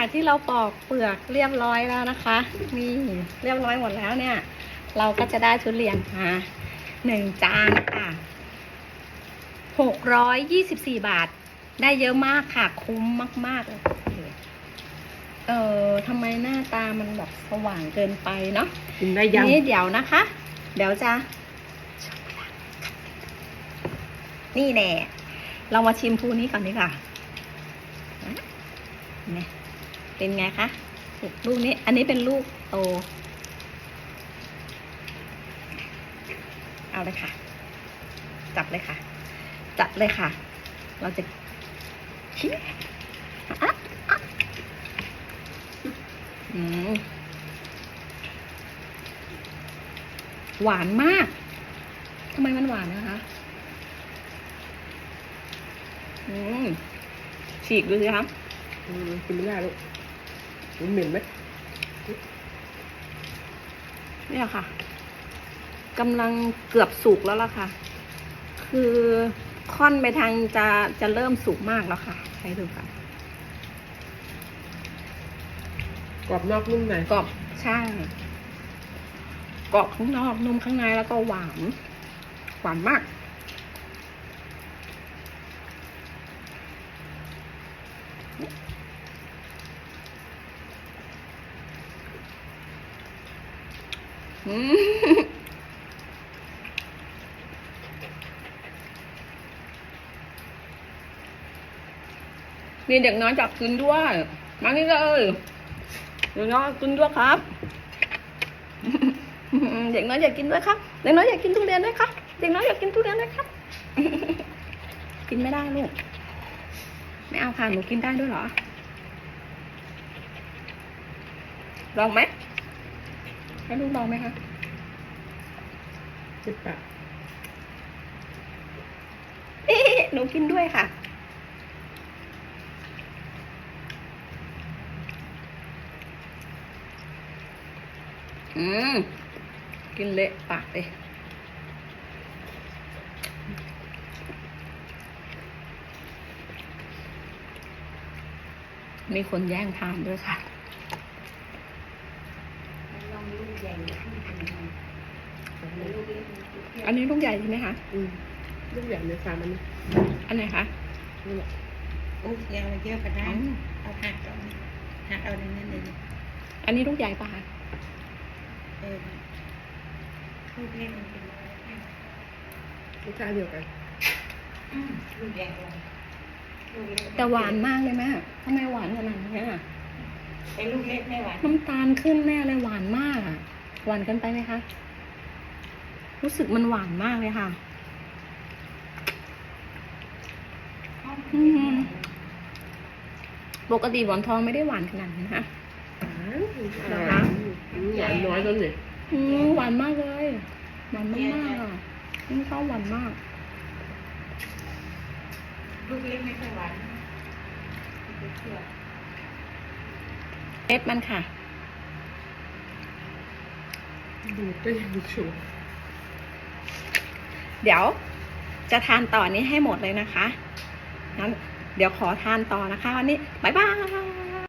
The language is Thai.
จากที่เราปอกเปลือกเรียบร้อยแล้วนะคะ นี่เรียบร้อยหมดแล้วเนี่ย เราก็จะได้ทุเรียนมาหนึ่งจานค่ะหกร้อยยี่สิบสี่บาท ได้เยอะมากค่ะ คุ้มมาก ๆ เลยเออทำไมหน้าตามันแบบสว่างเกินไปเนาะกินได้ยังนี่เดี๋ยวนะคะ เดี๋ยวจะนี่แน่เรามาชิมภูนี้ก่อนดีกว่าไง เป็นไงคะลูกนี้ อันนี้เป็นลูกโต เอาเลยค่ะ จับเลยค่ะ จับเลยค่ะ เราจะชิมอะอะอืมหวานมาก ทำไมมันหวานนะคะ อืมฉีกดูสิคะอืมกินไม่ได้ลูก มันเหม็นไหมเนี่ยค่ะกำลังเกือบสุกแล้วล่ะค่ะ คือค่อนไปทางจะจะเริ่มสุกมากแล้วค่ะใช้ดูค่ะกรอบนอกนุ่มในกรอบใช่กรอบข้างนอกนุ่มข้างในแล้วก็หวานหวานมาก มมีเด็กน้อยจับกินด้วย มานี่เลยเด็กน้อยกินด้วยครับ เด็กน้อยอยากกินด้วยครับ เด็กน้อยอยากกินทุเรียนด้วยครับ เด็กน้อยอยากกินทุเรียนด้วยครับ กินไม่ได้ลูก ไม่เอาค่ะหนูกินได้ด้วยเหรอ ลองไหม ให้ลูกลองไหมคะจิบปากเอ๊ะหนูกินด้วยค่ะ อืม กินเละปากเลยมีคนแย่งทานด้วยค่ะ อันนี้ลูกใหญ่ใช่ไหมคะ อืมลูกใหญ่ในฟาร์มมันนี่อันไหนคะนี่แหละอุ๊ยยาวเยอะไปได้อ๋อเอาหักก่อนหักเอาในนั้นเลยอันนี้ลูกใหญ่ปะคะเออลูกเล็กมันเป็นรสชาติเดียวกันอืมลูกใหญ่กว่าลูกเล็กแต่หวานมากเลยแม่ทำไมหวานขนาดนี้อะไอ้ลูกเล็กไม่หวานน้ำตาลขึ้นแน่เลยหวานมากอะหวานเกินไปไหมคะ รู้สึกมันหวานมากเลยค่ะอืมปกติหวานทองไม่ได้หวานขนาดนี้นะคะหวานเหรอคะอืมหวานน้อยต้นนี่อืมหวานมากเลยหวานมากๆอะอืมชอบหวานมากลูกเล็กไม่ค่อยหวานเชื่อเอฟมันค่ะดูดก็ยังชู เดี๋ยวจะทานต่อนี้ให้หมดเลยนะคะงั้นเดี๋ยวขอทานต่อนะคะวันนี้บ๊ายบาย